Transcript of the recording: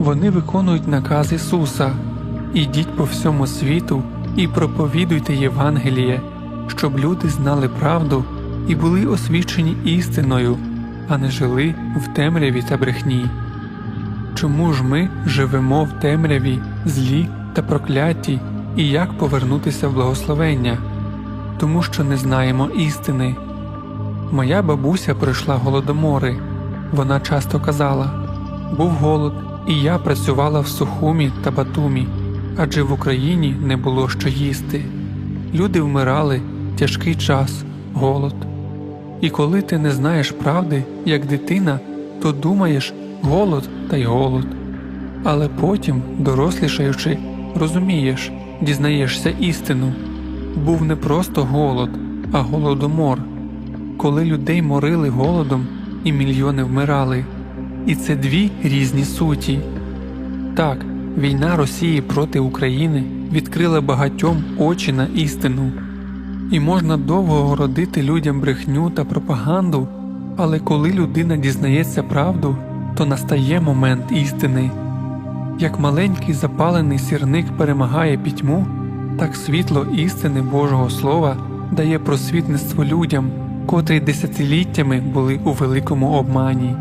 Вони виконують наказ Ісуса Ідіть по всьому світу і проповідуйте Євангеліє, щоб люди знали правду і були освічені істиною, а не жили в темряві та брехні. Чому ж ми живемо в темряві, злі та прокляті, і як повернутися в благословення? Тому що не знаємо істини. Моя бабуся пройшла голодомори. Вона часто казала був голод, і я працювала в Сухумі та Батумі, адже в Україні не було що їсти. Люди вмирали, тяжкий час, голод. І коли ти не знаєш правди, як дитина, то думаєш голод та й голод. Але потім, дорослішаючи, розумієш, дізнаєшся істину. Був не просто голод, а голодомор, коли людей морили голодом і мільйони вмирали. І це дві різні суті. Так, війна Росії проти України відкрила багатьом очі на істину. І можна довго городити людям брехню та пропаганду, але коли людина дізнається правду, то настає момент істини. Як маленький запалений сірник перемагає пітьму, так світло істини Божого Слова дає просвітництво людям, котрі десятиліттями були у великому обмані.